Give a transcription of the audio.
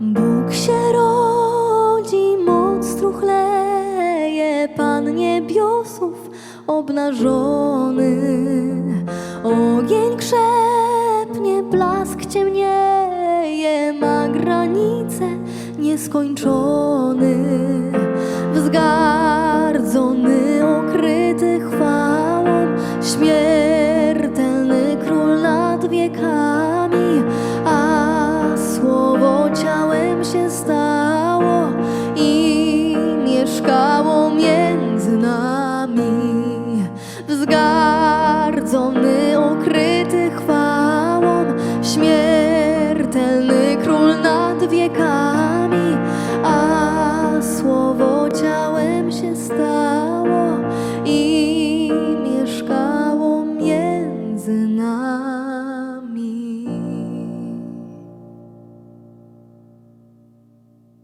Bóg się rodzi, moc truchleje, Pan niebiosów obnażony. Ogień krzepnie, blask ciemnieje, ma granice nieskończony. Wzgardzony, okryty chwałą, śmiertelny król nad wiekami. Ty chwałą, śmiertelny król nad wiekami, a słowo ciałem się stało i mieszkało między nami.